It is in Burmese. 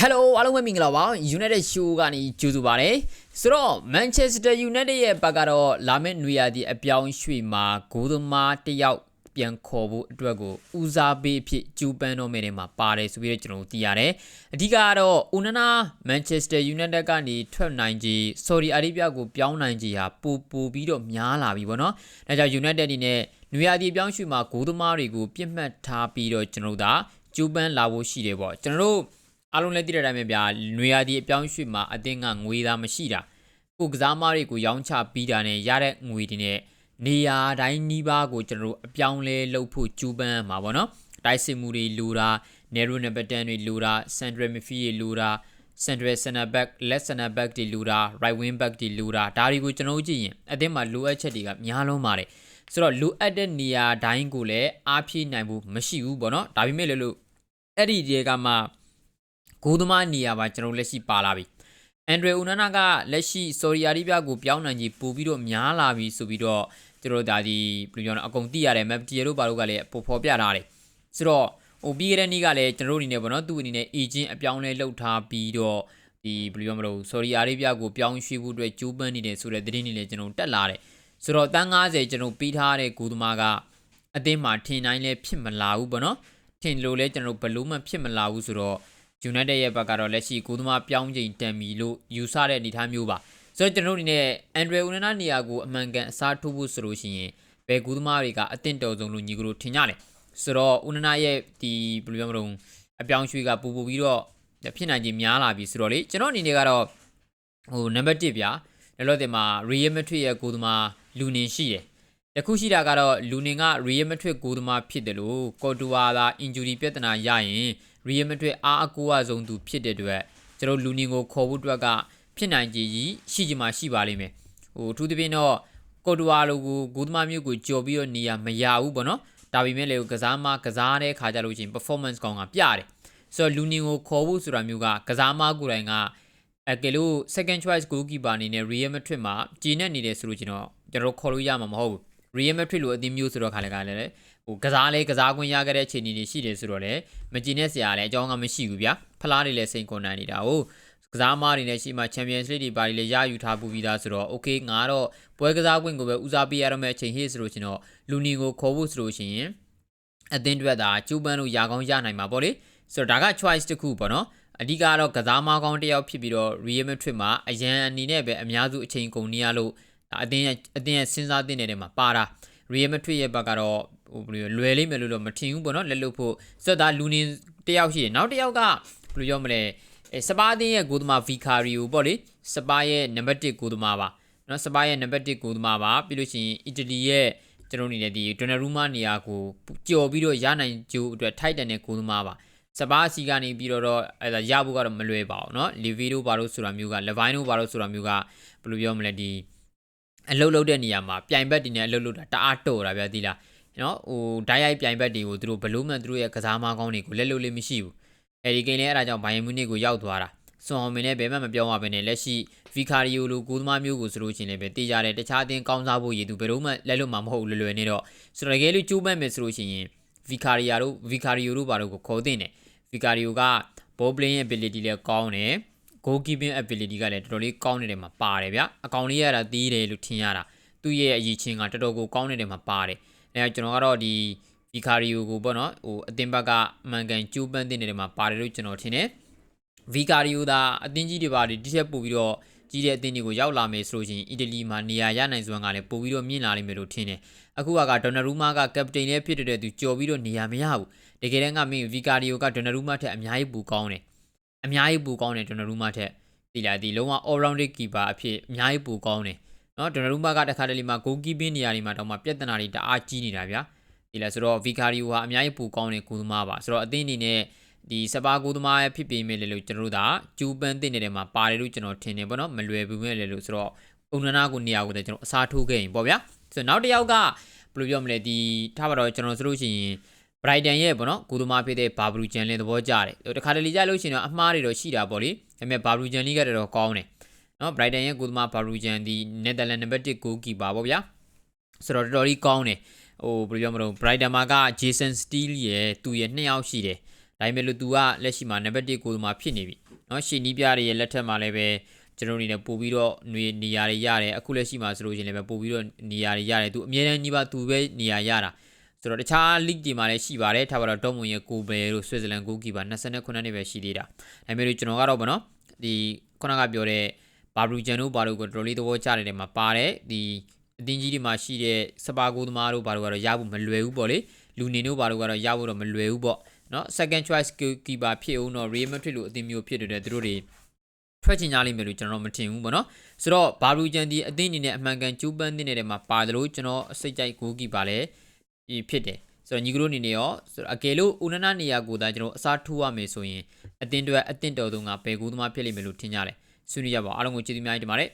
Hello အားလုံးပဲမင်္ဂလာပါ United Show ကနေကြိုဆိုပါရစေဆိုတော့ Manchester United ရဲ့ဘက်ကတော့လာမယ့်နွေရာသီအပြောင်းရွှေ့မှာဂိုးသမားတစ်ယောက်ပြန်ခေါ်ဖို့အတွက်ကိုဦးစားပေးအဖြစ်ကျူပန်းတော့မယ်ထဲမှာပါတယ်ဆိုပြီးတော့ကျွန်တော်တို့သိရတယ်အဓိကကတော့ Onana Manchester United ကနေထွက်နိုင်ကြီး Saudi Arabia ကိုပြောင်းနိုင်ကြီးဟာပိုပိုပြီးတော့များလာပြီပေါ့နော်ဒါကြောင့် United အနေနဲ့နွေရာသီအပြောင်းရွှေ့မှာဂိုးသမားတွေကိုပြစ်မှတ်ထားပြီးတော့ကျွန်တော်တို့ဒါကျူပန်းလာဖို့ရှိတယ်ပေါ့ကျွန်တော်တို့ အားလုံးလည်းသိတဲ့အတိုင်းပဲဗျာနွေရာသီအပြောင်းရွှေ့မှာအတင်းကငွေသားမရှိတာကိုကစားမားတွေကိုရောင်းချပြီးတာနဲ့ရတဲ့ငွေတွေနဲ့နေရာတိုင်းနီးပါးကိုကျွန်တော်တို့အပြောင်းလဲလုပ်ဖို့ကြိုးပမ်းမှာပေါ့နော်တိုက်စစ်မှုတွေလိုတာ narrow number 10တွေလိုတာ central midfield တွေလိုတာ central center back left center back တွေလိုတာ right wing back တွေလိုတာဒါတွေကိုကျွန်တော်တို့ကြည့်ရင်အတင်းမှာလိုအပ်ချက်တွေကများလုံးပါတယ်ဆိုတော့လိုအပ်တဲ့နေရာတိုင်းကိုလည်းအားဖြည့်နိုင်ဖို့မရှိဘူးပေါ့နော်ဒါပေမဲ့လည်းလို့အဲ့ဒီတွေကမှ ဂိုးသမားနေရာပါကျွန်တော်လက်ရှိပါလာပြီအန်ဒရီဦးနာနာကလက်ရှိဆော်ဒီအာရေဗျကိုပြောင်းနိုင်ကြီးပို့ပြီးတော့များလာပြီဆိုပြီးတော့ကျွန်တော်ဒါဒီဘယ်လိုပြောလဲအကုန်သိရတယ်မက်ပတီယတို့ဘာလို့ကလည်းပေါ်ဖော်ပြထားတယ်ဆိုတော့ဟိုပြီးခဲ့တဲ့နေ့ကလည်းကျွန်တော်တို့အနေနဲ့ပေါ့နော်သူ့အနေနဲ့အေဂျင့်အပြောင်းလဲလုပ်ထားပြီးတော့ဒီဘယ်လိုပြောမလို့ဆော်ဒီအာရေဗျကိုပြောင်းရွှေ့ဖို့အတွက်ကြိုးပမ်းနေတယ်ဆိုတဲ့သတင်းတွေလည်းကျွန်တော်တက်လာတယ်ဆိုတော့တန်း90ကျွန်တော်ပြီးထားတဲ့ဂိုးသမားကအသင်းမှာထင်တိုင်းလည်းဖြစ်မလာဘူးပေါ့နော်ထင်လို့လည်းကျွန်တော်ဘလို့မှဖြစ်မလာဘူးဆိုတော့ United ရဲ့ဘက်ကတော့လက်ရှိကိုသမားပြောင်းချိန်တန်ပြီလို့ယူဆတဲ့အနေအထားမျိုးပါဆိုတော့ကျွန်တော်တို့အနေနဲ့ Andre Onana နေရာကိုအမှန်ကန်အစားထိုးဖို့ဆိုလို့ရှိရင်ဘယ်ကူသမားတွေကအသင့်တော်ဆုံးလို့ညီကတို့ထင်ကြတယ်ဆိုတော့ Onana ရဲ့ဒီဘယ်လိုပြောမလို့အပြောင်းရွှေ့ကပူပူပြီးတော့ဖြစ်နိုင်ခြင်းများလာပြီဆိုတော့လေကျွန်တော်အနေနဲ့ကတော့ဟိုနံပါတ်1ဗျာလောလောဆယ်မှာ Real Madrid ရဲ့ကိုသမားလူနင်ရှိတယ် တခုရှိတာကတော့လူနင်က Real Madrid ကိုသမားဖြစ်တယ်လို့ကော်တူဝါသာ injury ပြဿနာရရင် Real Madrid အားအကူအဆုံးသူဖြစ်တဲ့အတွက်ကျွန်တော်လူနင်ကိုခေါ်ဖို့အတွက်ကဖြစ်နိုင်ကြည်ကြီးရှိချင်မှရှိပါလိမ့်မယ်ဟိုအထူးသဖြင့်တော့ကော်တူဝါလိုကိုဂိုးသမားမျိုးကိုကြော်ပြီးတော့နေရမရဘူးပေါ့နော်ဒါပေမဲ့လေကစားမကစားတဲ့ခါကြလို့ချင်း performance ကောင်းကပြတယ်ဆိုတော့လူနင်ကိုခေါ်ဖို့ဆိုတာမျိုးကကစားမကိုယ်တိုင်ကအကယ်လို့ second choice goalkeeper အနေနဲ့ Real Madrid မှာဂျင်းနဲ့နေတယ်ဆိုလို့ကျွန်တော်ကျွန်တော်ခေါ်လို့ရမှာမဟုတ်ဘူး Real Madrid လိုအသင်းမျိုးဆိုတော့ခါလည်းကလည်းဟိုကစားလဲကစားခွင့်ရခဲ့တဲ့အခြေအနေတွေရှိတယ်ဆိုတော့လေမကြည်နဲ့ဆရာလည်းအကြောင်းကမရှိဘူးဗျာဖလားတွေလည်းစိန်ခွန်နိုင်နေတာဟုတ်ကစားမားတွေနဲ့ရှိမှ Champions League တွေပါတွေလည်းရယူထားပူပြီးသားဆိုတော့ okay ငါတော့ပွဲကစားခွင့်ကိုပဲဦးစားပေးရတော့မယ့်အချိန်ဟေ့ဆိုလို့ရှင်တော့လူနီကိုခေါ်ဖို့ဆိုလို့ရှိရင်အသင်းတွေသာကျူးပန်းလို့ရကောင်းရနိုင်မှာပေါ့လေဆိုတော့ဒါက choice တစ်ခုပေါ့နော်အဓိကတော့ကစားမားကောင်းတစ်ယောက်ဖြစ်ပြီးတော့ Real Madrid မှာအရန်အနေနဲ့ပဲအများစုအချိန်ကုန်နေရလို့ အသင်းရဲ့အသင်းရဲ့စဉ်းစားတဲ့နေတယ်မှာပါတာ Real Madrid ရဲ့ဘက်ကတော့ဟိုဘယ်လိုလွယ်လိမ့်မယ်လို့တော့မထင်ဘူးပေါ့နော်လက်လို့ဖို့စက်သားလူနေတယောက်ရှိတယ်နောက်တစ်ယောက်ကဘယ်လိုပြောမလဲအဲစပါးအသင်းရဲ့ဂိုးသမား Vicario ပေါ့လေစပါးရဲ့နံပါတ်1ဂိုးသမားပါနော်စပါးရဲ့နံပါတ်1ဂိုးသမားပါပြီးလို့ရှိရင်အီတလီရဲ့ကျွန်တော်အနေနဲ့ဒီဒိုနာရူမာနေရာကိုကြော်ပြီးတော့ရနိုင်ကြိုးအတွက်ထိုက်တန်တဲ့ဂိုးသမားပါစပါးစီကနေပြီးတော့တော့အဲဒါရဖို့ကတော့မလွယ်ပါဘူးเนาะလီဗီတို့ဘာလို့ဆိုတာမျိုးကလဗိုင်းတို့ဘာလို့ဆိုတာမျိုးကဘယ်လိုပြောမလဲဒီ အလုတ်လုတ်တဲ့နေရာမှာပြိုင်ဘက်တွေနဲ့အလုတ်လုတ်တာတအားတော်တာဗျာဒီလားနော်ဟိုဓာတ်ရိုက်ပြိုင်ဘက်တွေကိုသူတို့ဘလို့မှသူတို့ရဲ့ကစားမကောင်းတွေကိုလက်လို့လေးမရှိဘူးအဲဒီကိန်းလည်းအဲဒါကြောင့်ဘိုင်ယန်မြူနစ်ကိုရောက်သွားတာဆွန်အောင်မင်းလည်းဘယ်မှမပြောင်းပါဘဲနဲ့လက်ရှိဗီကာရီယိုလိုကိုသမားမျိုးကိုဆိုလို့ချင်းလည်းပဲတေးကြတယ်တခြားအသင်းကောင်းစားဖို့ရည်သူဘယ်တော့မှလက်လို့မှမဟုတ်လွယ်လွယ်နေတော့ဆိုတော့တကယ်လို့ကျိုးပန့်မယ်ဆိုလို့ရှိရင်ဗီကာရီယာတို့ဗီကာရီယိုတို့ဘာလို့ကိုခေါ်တင်တယ်ဗီကာရီယိုက ball playing ability လည်းကောင်းတယ် goal keeping ability ကလည်းတော်တော်လေးကောင်းနေတယ်မှာပါတယ်ဗျအကောင်လေးရတာတီးတယ်လို့ထင်ရတာသူ့ရဲ့အရေးချင်းကတော်တော်ကိုကောင်းနေတယ်မှာပါတယ်အဲကျွန်တော်ကတော့ဒီဗီကာရီယိုကိုပေါ့နော်ဟိုအသင်းဘက်ကအမှန်ကန်ကျိုးပန်းတင်နေတယ်မှာပါတယ်လို့ကျွန်တော်ထင်တယ်ဗီကာရီယိုသာအသင်းကြီးတွေပါဒီတစ်ချက်ပို့ပြီးတော့ကြီးတဲ့အသင်းတွေကိုရောက်လာမယ်ဆိုလို့ရှိရင်အီတလီမှာနေရာရနိုင်စွမ်းကလည်းပို့ပြီးတော့မြင့်လာလိမ့်မယ်လို့ထင်တယ်အခုကဒေါ်နာရူမာကကပတိန်လည်းဖြစ်တဲ့သူကြော်ပြီးတော့နေရာမရဘူးတကယ်တမ်းကမင်းဗီကာရီယိုကဒေါ်နာရူမာထက်အများကြီးပူကောင်းတယ် အများကြီးပူကောင်းတယ်ဒေါ်နာရူမာထက်ဒီလာဒီလုံးဝ all round keeper အဖြစ်အများကြီးပူကောင်းတယ်နော်ဒေါ်နာရူမာကတခါတလေမှာ goal keeping နေရာတွေမှာတော့မှပြဿနာတွေတအားကြီးနေတာဗျာဒီလားဆိုတော့ဗီကာရီယိုဟာအများကြီးပူကောင်းတဲ့ကိုသမားပါဆိုတော့အသင်းအနေနဲ့ဒီစပါကိုသမားရဲ့ဖြစ်ပေမဲ့လေလို့ကျွန်တော်တို့ကကျူပန်းတင်နေတဲ့မှာပါတယ်လို့ကျွန်တော်ထင်တယ်ပေါ့နော်မလွယ်ဘူးမဲ့လေလို့ဆိုတော့အုံနနာကိုနေရာကိုတည်းကျွန်တော်အစားထိုးခဲ့ရင်ပေါ့ဗျာဆိုတော့နောက်တစ်ယောက်ကဘယ်လိုပြောမလဲဒီထားပါတော့ကျွန်တော်ဆိုလို့ရှိရင် ဘရိုက်တန်ရဲ့ပေါ့နော်ကိုသမားဖြစ်တဲ့ဘာဘလူဂျန်လင်းသဘောကျတယ်တခါတလေကြလို့ရှိရင်တော့အမှားတွေတော့ရှိတာပေါ့လေဒါပေမဲ့ဘာဘလူဂျန်လေးကတော့ကောင်းတယ်နော်ဘရိုက်တန်ရဲ့ကိုသမားဘာဘလူဂျန်ဒီနယ်သာလန်နံပါတ်1ဂိုးကီပါပေါ့ဗျာဆိုတော့တော်တော်လေးကောင်းတယ်ဟိုဘယ်လိုပြောမလို့ Brighton မှာက Jason Steele ရဲ့သူရဲ့နှစ်ယောက်ရှိတယ်။ဒါပေမဲ့လို့သူကလက်ရှိမှာနံပါတ်1ကိုယ်မှာဖြစ်နေပြီ။နော်ရှီနီးပြတွေရဲ့လက်ထက်မှာလည်းပဲကျွန်တော်အနေနဲ့ပို့ပြီးတော့နေနေရာတွေရတယ်။အခုလက်ရှိမှာဆိုလို့ရှိရင်လည်းပဲပို့ပြီးတော့နေရာတွေရတယ်။သူအများအားညီပါသူပဲနေရာရတာ။ ဆိုတော့တခြား league တွေမှာလည်းရှိပါတယ်ထားပါတော့ဒေါမွန်ရဲ့ကိုဘယ်တို့ဆွစ်ဇာလန်ကိုကီပါ29နှစ်ပဲရှိသေးတာဒါပေမဲ့ကျွန်တော်ကတော့ဗောနော်ဒီခုနကပြောတဲ့ဘာဘရူဂျန်တို့ဘာတို့ကိုတော်တော်လေးသဘောကျတဲ့နေရာမှာပါတယ်ဒီအတင်းကြီးတွေမှာရှိတဲ့စပါကိုသမားတို့ဘာတို့ကတော့ရဖို့မလွယ်ဘူးပေါ့လေလူနေတို့ဘာတို့ကတော့ရဖို့တော့မလွယ်ဘူးပေါ့နော် second choice keeper ဖြစ်အောင်တော့ Real Madrid လို့အသင်းမျိုးဖြစ်တဲ့သူတို့တွေထွက်ချင်ကြလိမ့်မယ်လို့ကျွန်တော်မထင်ဘူးပေါ့နော်ဆိုတော့ဘာဘရူဂျန်ဒီအသင်းအနေနဲ့အမှန်ကန်ကျူးပန်းတဲ့နေရာမှာပါတယ်လို့ကျွန်တော်စိတ်ကြိုက် goal keeper လည်း ဖြစ်တယ်ဆိုတော့ညီကတို့အနေနဲ့ရောဆိုတော့အကယ်လို့ဦးနနနေရာကိုသာကျွန်တော်အစားထိုးရမယ်ဆိုရင်အသင်းတွေအသင်းတော်သူငါဘယ်ကူးသမားဖြစ်လိမ့်မယ်လို့ထင်ကြတယ်ဆွေးနွေးကြပါအားလုံးကိုကျေးဇူးများတင်ပါတယ်